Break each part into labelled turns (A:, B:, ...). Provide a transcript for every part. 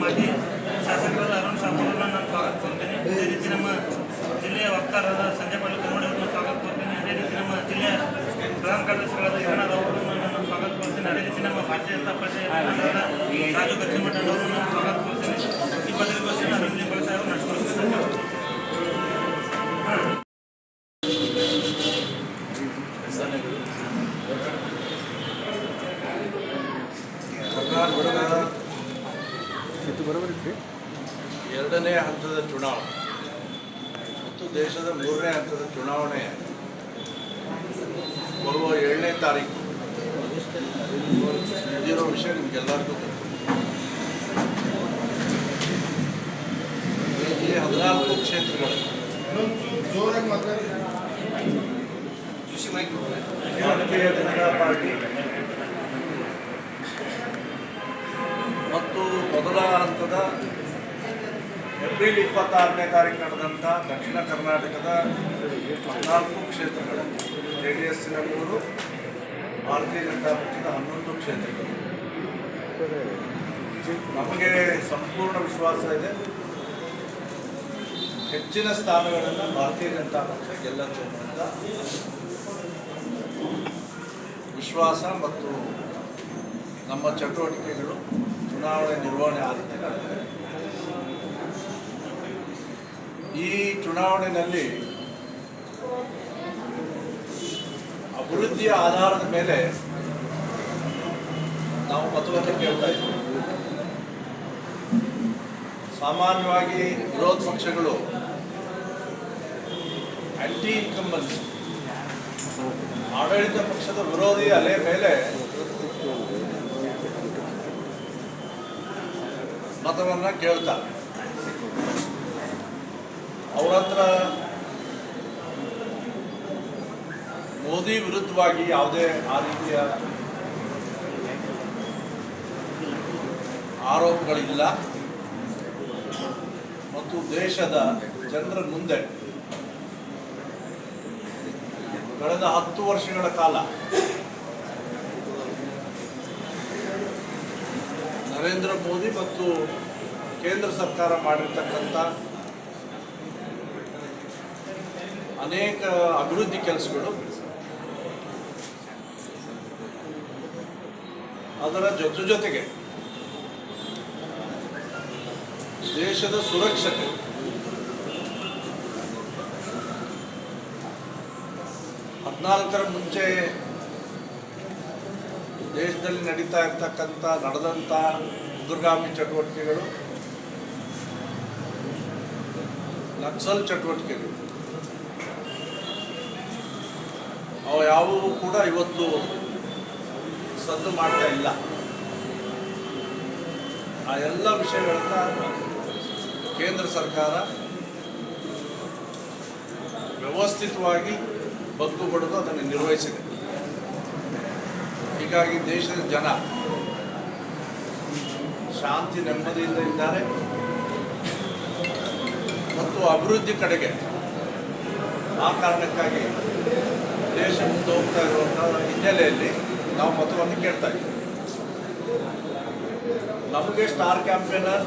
A: ಮಾಜಿ ಶಾಸಕರಾದ ಅರುಣ್ ಶಾಮೂರನ್ನ ನಾನು ಸ್ವಾಗತ ಕೋರ್ತೀನಿ ಅದೇ ರೀತಿ ನಮ್ಮ ಜಿಲ್ಲೆಯ ವಕ್ತಾರರಾದ ಸಂಜಯ್ ಪಾಟೀಲ್ ಕನ್ನಡಿ ಸ್ವಾಗತ ಕೋರ್ತೀನಿ ಅದೇ ರೀತಿ ನಮ್ಮ ಜಿಲ್ಲೆಯ ಪ್ರಧಾನ ಕಾರ್ಯದರ್ಶಿಗಳಾದ ಹಿರಣಾದ ಅವರನ್ನು ನಾನು ಸ್ವಾಗತ ಕೋರ್ತೀನಿ ಅದೇ ರೀತಿ ನಮ್ಮ ಭಾರತೀಯ ಜನತಾ ಪಾರ್ಟಿಯ ರಾಜು ನಾನು ಸ್ವಾಗತ
B: ದೇಶದ ಮೂರನೇ ಹಂತದ ಚುನಾವಣೆ ಬರುವ ಏಳನೇ ತಾರೀಕು. ಇದಿರೋ ವಿಷಯ ನಿಮಗೆಲ್ಲರಿಗೂ ಹದಿನಾಲ್ಕು ಕ್ಷೇತ್ರಗಳು. ಭಾರತೀಯ ಜನತಾ ಪಾರ್ಟಿ ಮತ್ತು ಮೊದಲ ಹಂತದ ಏಪ್ರಿಲ್ ಇಪ್ಪತ್ತಾರನೇ ತಾರೀಕು ನಡೆದಂಥ ದಕ್ಷಿಣ ಕರ್ನಾಟಕದ ಹದಿನಾಲ್ಕು ಕ್ಷೇತ್ರಗಳು ಜೆ ಡಿ ಎಸ್ಸಿನ ಮೂರು ಭಾರತೀಯ ಜನತಾ ಪಕ್ಷದ ಹನ್ನೊಂದು ಕ್ಷೇತ್ರಗಳು. ನಮಗೆ ಸಂಪೂರ್ಣ ವಿಶ್ವಾಸ ಇದೆ. ಹೆಚ್ಚಿನ ಸ್ಥಾನಗಳನ್ನು ಭಾರತೀಯ ಜನತಾ ಪಕ್ಷ ಗೆಲ್ಲುತ್ತೆ ಅನ್ನುವಂಥ ವಿಶ್ವಾಸ ಮತ್ತು ನಮ್ಮ ಚಟುವಟಿಕೆಗಳು ಚುನಾವಣೆ ನಿರ್ವಹಣೆ ಆ ರೀತಿ ನಡೆದಿದೆ ಈ ಚುನಾವಣೆಯಲ್ಲಿ ಅಭಿವೃದ್ಧಿಯ ಆಧಾರದ ಮೇಲೆ ನಾವು ಮತವನ್ನು ಕೇಳ್ತಾ ಇದ್ದೀವಿ. ಸಾಮಾನ್ಯವಾಗಿ ವಿರೋಧ ಪಕ್ಷಗಳು ಆಂಟಿ ಇನ್ಕಂಬನ್ಸ್ ಆಡಳಿತ ಪಕ್ಷದ ವಿರೋಧಿ ಅಲೆ ಮೇಲೆ ಮತವನ್ನು ಕೇಳ್ತಾರೆ. ಅವ್ರ ಹತ್ರ ಮೋದಿ ವಿರುದ್ಧವಾಗಿ ಯಾವುದೇ ಆ ರೀತಿಯ ಆರೋಪಗಳಿಲ್ಲ. ಮತ್ತು ದೇಶದ ಜನರ ಮುಂದೆ ಕಳೆದ ಹತ್ತು ವರ್ಷಗಳ ಕಾಲ ನರೇಂದ್ರ ಮೋದಿ ಮತ್ತು ಕೇಂದ್ರ ಸರ್ಕಾರ ಮಾಡಿರ್ತಕ್ಕಂಥ ಅನೇಕ ಅಭಿವೃದ್ಧಿ ಕೆಲಸಗಳು. ಅದರ ಜೊತೆ ಜೊತೆಗೆ ದೇಶದ ಸುರಕ್ಷತೆ. ಹದಿನಾಲ್ಕರ ಮುಂಚೆ ದೇಶದಲ್ಲಿ ನಡೀತಾ ಇರ್ತಕ್ಕಂಥ, ನಡೆದಂಥ ದುರ್ಗಾಮಿ ಚಟುವಟಿಕೆಗಳು, ನಕ್ಸಲ್ ಚಟುವಟಿಕೆಗಳು. ಅವು ಯಾವುವು ಕೂಡ ಇವತ್ತು ಸದ್ದು ಮಾಡ್ತಾ ಇಲ್ಲ. ಆ ಎಲ್ಲ ವಿಷಯಗಳನ್ನು ಕೇಂದ್ರ ಸರ್ಕಾರ ವ್ಯವಸ್ಥಿತವಾಗಿ ಬಗ್ಗು ಬಡಿದು ಅದನ್ನು ನಿರ್ವಹಿಸಿದೆ. ಹೀಗಾಗಿ ದೇಶದ ಜನ ಶಾಂತಿ, ನೆಮ್ಮದಿಯಿಂದ ಇದ್ದಾರೆ. ಮತ್ತು ಅಭಿವೃದ್ಧಿ ಕಡೆಗೆ ಆ ಕಾರಣಕ್ಕಾಗಿ ದೇಶ ಮುಂದೆ ಹೋಗ್ತಾ ಇರುವಂಥ ಹಿನ್ನೆಲೆಯಲ್ಲಿ ನಾವು ಮತವನ್ನು ಕೇಳ್ತಾ ಇದ್ದೀವಿ. ನಮಗೆ ಸ್ಟಾರ್ ಕ್ಯಾಂಪೇನರ್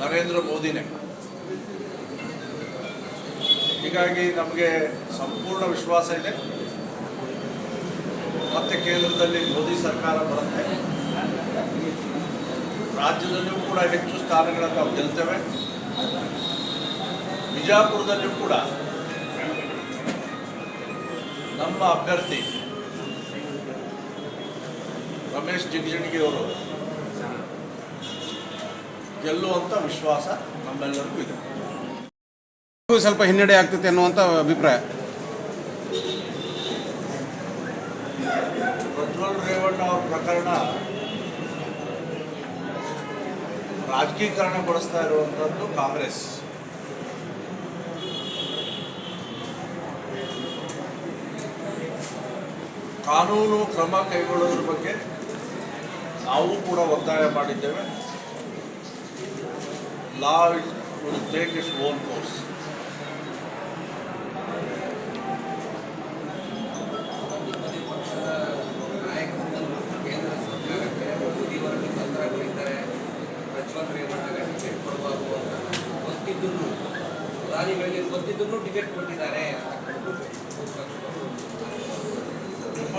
B: ನರೇಂದ್ರ ಮೋದಿನೇ. ಹೀಗಾಗಿ ನಮಗೆ ಸಂಪೂರ್ಣ ವಿಶ್ವಾಸ ಇದೆ. ಮತ್ತೆ ಕೇಂದ್ರದಲ್ಲಿ ಮೋದಿ ಸರ್ಕಾರ ಬರುತ್ತೆ. ರಾಜ್ಯದಲ್ಲಿಯೂ ಕೂಡ ಹೆಚ್ಚು ಸ್ಥಾನಗಳನ್ನು ನಾವು ಗೆಲ್ತೇವೆ. ಬಿಜಾಪುರದಲ್ಲಿಯೂ ಕೂಡ ನಮ್ಮ ಅಭ್ಯರ್ಥಿ ರಮೇಶ್ ಜಿಗಜಿಣಗಿಯವರು. ಗೆಲ್ಲುವಂಥ ವಿಶ್ವಾಸ ನಮ್ಮೆಲ್ಲರಿಗೂ ಇದೆ.
C: ಸ್ವಲ್ಪ ಹಿನ್ನಡೆ ಆಗ್ತೈತೆ ಅನ್ನುವಂಥ ಅಭಿಪ್ರಾಯ.
B: ಪ್ರಜ್ವಲ್ ರೇವಣ್ಣ ಅವ್ರ ಪ್ರಕರಣ ರಾಜಕೀಕರಣಗೊಳಿಸ್ತಾ ಇರುವಂಥದ್ದು ಕಾಂಗ್ರೆಸ್. ಕಾನೂನು ಕ್ರಮ ಕೈಗೊಳ್ಳೋದ್ರ ಬಗ್ಗೆ ನಾವು ಕೂಡ ಒತ್ತಾಯ ಮಾಡಿದ್ದೇವೆ. Law is take is own course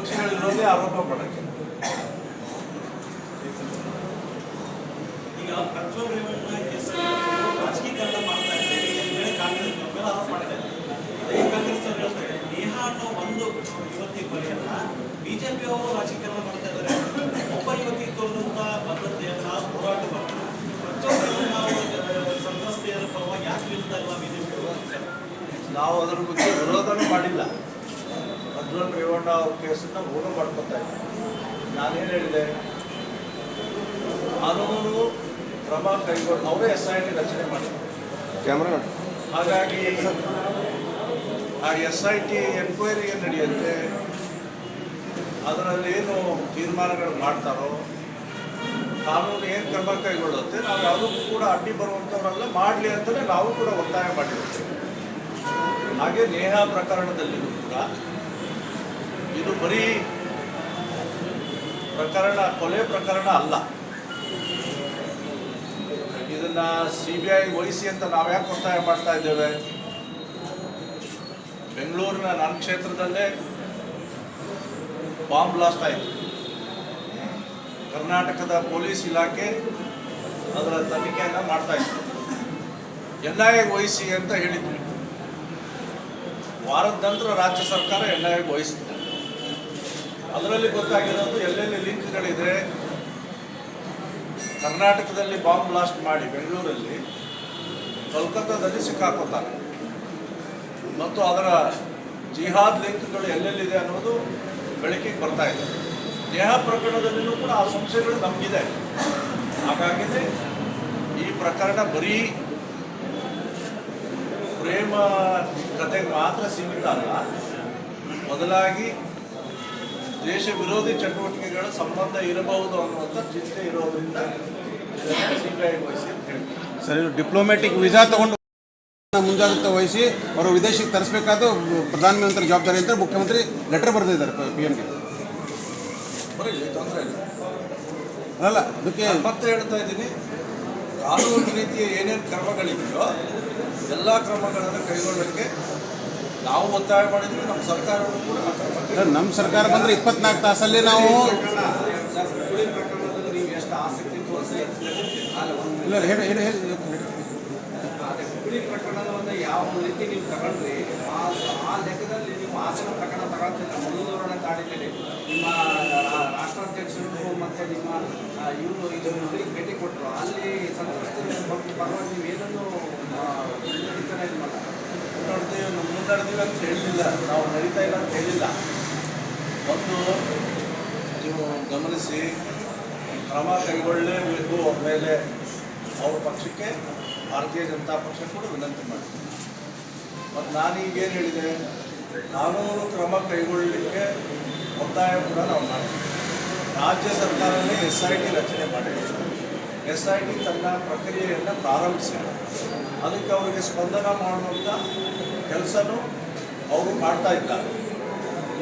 B: ವಿಪಕ್ಷಗಳಿರೋದೇ ಆರೋಪ ಮಾಡೋಕ್ಕೆ
D: ಈಗ ರೇವಣ್ಣ ಕೇಸಲ್ಲಿ ರಾಜಕೀಕರಣ ಮಾಡ್ತಾ ಇದ್ದಾರೆ. ಹೇಳಿ ಕಾಂಗ್ರೆಸ್ ಮೇಲೆ ಆರೋಪ ಮಾಡ್ತಾ ಇದ್ದಾರೆ ಕಾಂಗ್ರೆಸ್ ಅವರು ಹೇಳ್ತಾರೆ ನೇಹಾ ಅನ್ನೋ ಒಂದು ಯುವತಿ ಬರೆಯಲ್ಲ ಬಿಜೆಪಿ ಅವರು ರಾಜಕೀಕರಣ ಮಾಡ್ತಾ ಇದ್ದಾರೆ. ಒಬ್ಬ ಯುವತಿ ತೋರಿದಂತ ಬದ್ಧತೆಯನ್ನ ಹೋರಾಟ ಸಂತ್ರಸ್ತೆಯರ ಪರವಾಗಿ ಯಾಕೆ ನಿಲ್ತಾ ಇಲ್ಲ ಬಿಜೆಪಿ ಅವರು?
B: ನಾವು ಅದರ ಬಗ್ಗೆ ವಿರೋಧನೂ ಮಾಡಿಲ್ಲ. ಪ್ರಜ್ವಲ್ ರೇವಣ್ಣ ಅವ್ರ ಕೇಸನ್ನ ಓನು ಮಾಡ್ಕೊತಾ ಇದ್ದೆ. ನಾನೇನು ಹೇಳಿದೆ? ಕಾನೂನು ಕ್ರಮ ಕೈಗೊಂಡು ಅವರೇ ಎಸ್ ಐ ಟಿ ರಚನೆ ಮಾಡಿದ್ರು.
C: ಕ್ಯಾಮ್ರಾ
B: ಹಾಗಾಗಿ ಆ ಎಸ್ ಐ ಟಿ ಎನ್ಕ್ವೈರಿ ಏನು ನಡೆಯುತ್ತೆ? ಅದರಲ್ಲಿ ಏನು ತೀರ್ಮಾನಗಳು ಮಾಡ್ತಾರೋ? ಕಾನೂನು ಏನು ಕ್ರಮ ಕೈಗೊಳ್ಳುತ್ತೆ? ನಾವು ಯಾವುದಕ್ಕೂ ಕೂಡ ಅಡ್ಡಿ ಬರುವಂಥವರೆಲ್ಲ ಮಾಡಲಿ ಅಂತಲೇ ನಾವು ಕೂಡ ಒತ್ತಾಯ ಮಾಡಿರ್ತೇವೆ ಹಾಗೆ ನೇಹ ಪ್ರಕರಣದಲ್ಲಿಯೂ ಕೂಡ ಇದು ಬರೀ ಪ್ರಕರಣ, ಕೊಲೆ ಪ್ರಕರಣ ಅಲ್ಲ. ಇದನ್ನ ಸಿ ಬಿ ಐ ವಹಿಸಿ ಅಂತ ನಾವ್ಯಾಕೆ ಒತ್ತಾಯ ಮಾಡ್ತಾ ಇದ್ದೇವೆ? ಬೆಂಗಳೂರಿನ ನನ್ನ ಕ್ಷೇತ್ರದಲ್ಲೇ ಬಾಂಬ್ ಬ್ಲಾಸ್ಟ್ ಆಯಿತು. ಕರ್ನಾಟಕದ ಪೊಲೀಸ್ ಇಲಾಖೆ ಅದರ ತನಿಖೆಯನ್ನು ಮಾಡ್ತಾ ಇತ್ತು. ಎನ್ ಐ ವಹಿಸಿ ಅಂತ ಹೇಳಿದ್ವಿ. ವಾರದ ನಂತರ ರಾಜ್ಯ ಸರ್ಕಾರ ಎನ್ ಐ ವಹಿಸ್ತು. ಅದರಲ್ಲಿ ಗೊತ್ತಾಗಿರೋದು ಎಲ್ಲೆಲ್ಲಿ ಲಿಂಕ್ಗಳಿದೆ ಕರ್ನಾಟಕದಲ್ಲಿ ಬಾಂಬ್ ಬ್ಲಾಸ್ಟ್ ಮಾಡಿ ಬೆಂಗಳೂರಲ್ಲಿ ಕೋಲ್ಕತ್ತಾದಲ್ಲಿ ಸಿಕ್ಕಾಕೋತಾರೆ ಮತ್ತು ಅದರ ಜಿಹಾದ್ ಲಿಂಕ್ಗಳು ಎಲ್ಲೆಲ್ಲಿದೆ ಅನ್ನೋದು ಬೆಳಕಿಗೆ ಬರ್ತಾ ಇದೆ. ದೇಹ ಪ್ರಕರಣದಲ್ಲಿಯೂ ಕೂಡ ಆ ಸಂಶಯಗಳು ನಮಗಿದೆ. ಹಾಗಾಗಿ ಈ ಪ್ರಕರಣ ಬರೀ ಪ್ರೇಮ ಕಥೆಗೆ ಮಾತ್ರ ಸೀಮಿತ ಅಲ್ಲ. ಬದಲಾಗಿ ದೇಶ ವಿರೋಧಿ ಚಟುವಟಿಕೆಗಳ ಸಂಬಂಧ ಇರಬಹುದು ಅನ್ನುವಂಥ ಚಿಂತೆ ಇರೋದ್ರಿಂದ ಸಿಬಿಐ ವಹಿಸಿ ಅಂತ
C: ಸರ್ ಡಿಪ್ಲೊಮ್ಯಾಟಿಕ್ ವೀಸಾ ತಗೊಂಡು ಮುಂಜಾಗ್ರತೆ ವಹಿಸಿ ಅವರು ವಿದೇಶಕ್ಕೆ ತರಿಸಬೇಕಾದ ಪ್ರಧಾನಮಂತ್ರಿ ಜವಾಬ್ದಾರಿ ಅಂತ ಮುಖ್ಯಮಂತ್ರಿ ಲೆಟರ್ ಬರೆದಿದ್ದಾರೆ ಪಿ ಎಮ್ಗೆ
B: ಬರೀ ತೊಂದರೆ ಇಲ್ಲ.
C: ಅಲ್ಲ ಅದಕ್ಕೆ
B: ಮತ್ತೆ ಹೇಳ್ತಾ ಇದ್ದೀನಿ. ಕಾನೂನು ರೀತಿಯ ಏನೇನು ಕ್ರಮಗಳಿದೆಯೋ ಎಲ್ಲ ಕ್ರಮಗಳನ್ನು ಕೈಗೊಳ್ಳೋಕ್ಕೆ ನಾವು ಒತ್ತಾಯ ಮಾಡಿದ್ವಿ ನಮ್ಮ ಸರ್ಕಾರ
C: ಸರ್ ನಮ್ಮ ಸರ್ಕಾರ ಬಂದ್ರೆ ಇಪ್ಪತ್ನಾಲ್ಕು ತಾಸಲ್ಲಿ ನಾವು
E: ನೀವು ಎಷ್ಟು ಆಸಕ್ತಿ ತೋರಿಸಿ?
C: ಇಲ್ಲ ಹೇಳಿ ಹೇಳಿ ಹೇಳಿ.
E: ಅದೇ ಹುಳಿ ಪ್ರಕರಣವನ್ನು ಯಾವ ರೀತಿ ನೀವು ತಗೊಂಡ್ರಿ ಆ ಲೆಕ್ಕದಲ್ಲಿ ಹಾಸನ ಪ್ರಕರಣ ತಗೊಳ್ತಿಲ್ಲ ನಿಮ್ಮ ರಾ- ರಾಷ್ಟ್ರಾಧ್ಯಕ್ಷರು ಮತ್ತು ನಿಮ್ಮ ಇವರು ಇದು ಭೇಟಿ ಕೊಟ್ಟರು ಅಲ್ಲಿ ಸಂತ್ರಸ್ತರ ಪರವಾಗಿ ನೀವು
B: ಮುನ್ನಡೆದೀವಿ ಅಂತ ಹೇಳಲಿಲ್ಲ ನಾವು ನಡೀತಾ ಇಲ್ಲ ಅಂತ ಹೇಳಿಲ್ಲ. ಒಂದು ನೀವು ಗಮನಿಸಿ, ಕ್ರಮ ಕೈಗೊಳ್ಳಲೇಬೇಕು ಅವ್ರ ಮೇಲೆ ಅವ್ರ ಪಕ್ಷಕ್ಕೆ ಭಾರತೀಯ ಜನತಾ ಪಕ್ಷ ಕೂಡ ವಿನಂತಿ ಮಾಡ್ತೀನಿ. ಮತ್ತು ನಾನೀಗೇನು ಹೇಳಿದೆ, ಕಾನೂನು ಕ್ರಮ ಕೈಗೊಳ್ಳಲಿಕ್ಕೆ ಒತ್ತಾಯ ಕೂಡ ನಾವು ಮಾಡ್ತೀವಿ. ರಾಜ್ಯ ಸರ್ಕಾರನೇ ಎಸ್ ಐ ಟಿ ರಚನೆ ಮಾಡಿದೆ. ಎಸ್ ಐ ಟಿ ತನ್ನ ಪ್ರಕ್ರಿಯೆಯನ್ನು ಪ್ರಾರಂಭಿಸಿದೆ. ಅದಕ್ಕೆ ಅವರಿಗೆ ಸ್ಪಂದನ ಮಾಡುವಂಥ ಕೆಲಸನೂ ಅವರು ಮಾಡ್ತಾ ಇಲ್ಲ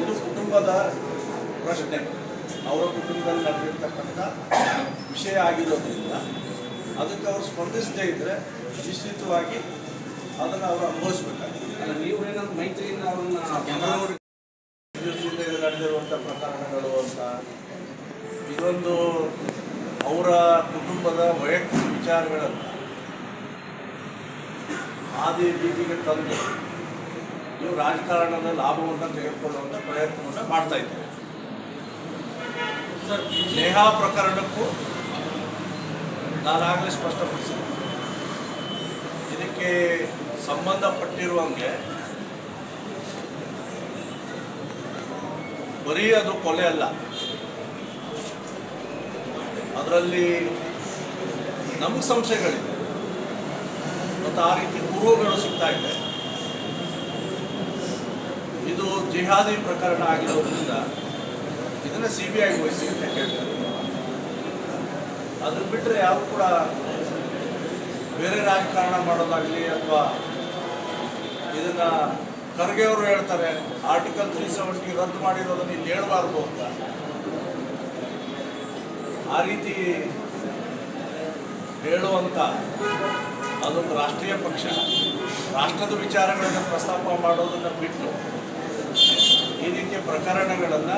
B: ಇದು ಕುಟುಂಬದ ಪ್ರಶ್ನೆ. ಅವರ ಕುಟುಂಬದಲ್ಲಿ ನಡೆದಿರ್ತಕ್ಕಂಥ ವಿಷಯ ಆಗಿರೋದ್ರಿಂದ ಅದಕ್ಕೆ ಅವರು ಸ್ಪರ್ಧಿಸದೇ ಇದ್ದರೆ ನಿಶ್ಚಿತವಾಗಿ ಅದನ್ನು ಅವರು ಅನುಭವಿಸ್ಬೇಕಾಗಿದೆ
E: ಅಲ್ಲ ನೀವು ಏನಾದ್ರು ಮೈತ್ರಿಯಿಂದ ಅವ್ರನ್ನ
B: ನಡೆದಿರುವಂಥ ಪ್ರಕರಣಗಳು ಅಂತ. ಇದೊಂದು ಅವರ ಕುಟುಂಬದ ವೈಯಕ್ತಿಕ ವಿಚಾರಗಳನ್ನು ಆದಿ ಬೀದಿಗೆ ತಂದು ಇವು ರಾಜಕಾರಣದ ಲಾಭವನ್ನು ತೆಗೆದುಕೊಳ್ಳುವಂಥ ಪ್ರಯತ್ನವನ್ನು ಮಾಡ್ತಾ ಇದ್ದೇವೆ
D: ಸರ್
B: ಸ್ನೇಹ ಪ್ರಕರಣಕ್ಕೂ ನಾನಾಗಲೇ ಸ್ಪಷ್ಟಪಡಿಸಿದೆ. ಇದಕ್ಕೆ ಸಂಬಂಧಪಟ್ಟಿರುವಂಗೆ ಬರೀ ಅದು ಕೊಲೆ ಅಲ್ಲ. ಅದರಲ್ಲಿ ನಮಗೆ ಸಂಶಯಗಳಿದೆ. ಮತ್ತು ಆ ರೀತಿ ಪೂರ್ವಗಳು ಸಿಗ್ತಾ ಇದೆ. ಇದು ಜಿಹಾದಿ ಪ್ರಕರಣ ಆಗಿರೋದ್ರಿಂದ ಇದನ್ನು ಸಿ ಬಿ ಐ ವಹಿಸಿ ಅಂತ ಕೇಳ್ತಾರೆ. ಅದನ್ನ ಬಿಟ್ಟರೆ ಯಾರು ಕೂಡ ಬೇರೆ ರಾಜಕಾರಣ ಮಾಡೋದಾಗಲಿ ಅಥವಾ ಇದನ್ನ ಖರ್ಗೆ ಅವರು ಹೇಳ್ತಾರೆ ಆರ್ಟಿಕಲ್ ತ್ರೀ ಸೆವೆಂಟಿ ರದ್ದು ಮಾಡಿರೋದನ್ನು ಇಲ್ಲಿ ಹೇಳಬಾರ್ದು ಅಂತ. ಆ ರೀತಿ ಹೇಳುವಂಥ ಅದೊಂದು ರಾಷ್ಟ್ರೀಯ ಪಕ್ಷ. ರಾಷ್ಟ್ರದ ವಿಚಾರಗಳನ್ನು ಪ್ರಸ್ತಾಪ ಮಾಡೋದನ್ನು ಬಿಟ್ಟು ಈ ರೀತಿಯ ಪ್ರಕರಣಗಳನ್ನು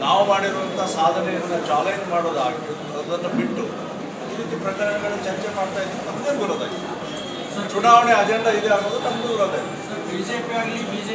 B: ನಾವು ಮಾಡಿರುವಂಥ ಸಾಧನೆಯನ್ನು ಚಾಲೆಂಜ್ ಮಾಡೋದಾಗಿ ಅದನ್ನು ಬಿಟ್ಟು ಈ ರೀತಿ ಪ್ರಕರಣಗಳನ್ನು ಚರ್ಚೆ ಮಾಡ್ತಾ ಇದ್ದೀವಿ ನಮ್ಮದೇ ವಿರೋಧ ಚುನಾವಣೆ ಅಜೆಂಡಾ ಇದೆ ಅನ್ನೋದು ನಮ್ಮದು ವಿರೋಧ ಜೆ
D: ಬಿಜೆಪಿ ಆಗಲಿ ಬಿಜೆಪಿ